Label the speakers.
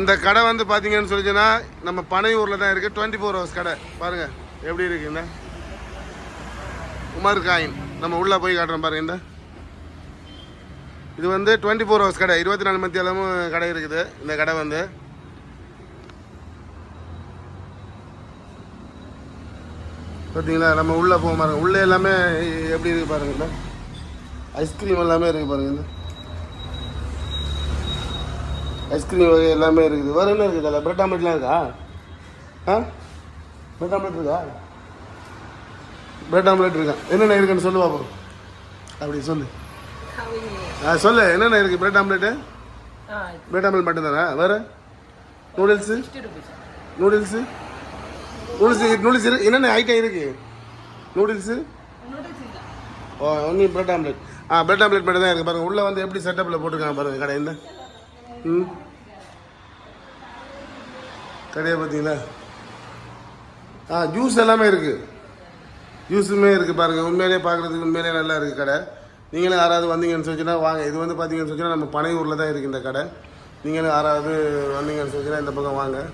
Speaker 1: இந்த கடை வந்து பார்த்தீங்கன்னு சொல்லிச்சுன்னா நம்ம பனையூரில் தான் இருக்குது டுவெண்ட்டி ஃபோர் ஹவர்ஸ் கடை. பாருங்கள் எப்படி இருக்குங்க உமர் காயின். நம்ம உள்ளே போய் காட்டுறோம் பாருங்க இந்த. இது வந்து டுவெண்ட்டி ஃபோர் ஹவர்ஸ் கடை. இருபத்தி நாலு மணி கடை இருக்குது. இந்த கடை வந்து. பார்த்தீங்களா நம்ம உள்ளே போக பாருங்கள் உள்ளே எல்லாமே எப்படி இருக்குது பாருங்கள் ஐஸ்கிரீம் எல்லாமே இருக்குது பாருங்கள் இந்த. ஐஸ்கிரீம் வகை எல்லாமே இருக்குது. வேறு என்ன இருக்குது அதில்? பிரெட் ஆம்லெட்லாம் இருக்கா? ஆ? பிரெட் ஆம்லெட் இருக்கா? பிரெட் ஆம்லெட் இருக்கா? என்னென்ன இருக்குன்னு சொல்லு பாப்போம். அப்படி சொல்லு. ஆ சொல்லு. என்னென்ன இருக்குது பிரெட் ஆம்லெட்டு பிரெட் ஆம்லெட் மட்டும்தானா? வேறு? நூடுல்ஸு நூடுல்ஸு நூடுல்ஸ் நூடுல்ஸ் இருக்கு என்னென்ன ஐட்டம் இருக்குது நூடுல்ஸு ஓ ஒன்லி பிரெட் ஆம்லெட் ஆ பிரெட் ஆம்லெட் மட்டும் தான் இருக்குது பாருங்கள் உள்ளே வந்து எப்படி செட்டப்பில் போட்டுருக்காங்க பாருங்கள் கடையில். ம். கடையை பார்த்தீங்களா? ஆ ஜூஸ் எல்லாமே இருக்குது ஜூஸுமே இருக்குது பாருங்கள் உண்மையிலேயே பார்க்குறதுக்கு உண்மையிலேயே நல்லா இருக்குது கடை. நீங்களும் யாராவது வந்தீங்கன்னு சொன்னால் வாங்க. இது வந்து பார்த்தீங்கன்னு சொன்னால் நம்ம பனையூரில் தான் இருக்குது இந்த கடை. நீங்களும் யாராவது வந்தீங்கன்னு சொன்னால் இந்த பக்கம் வாங்க.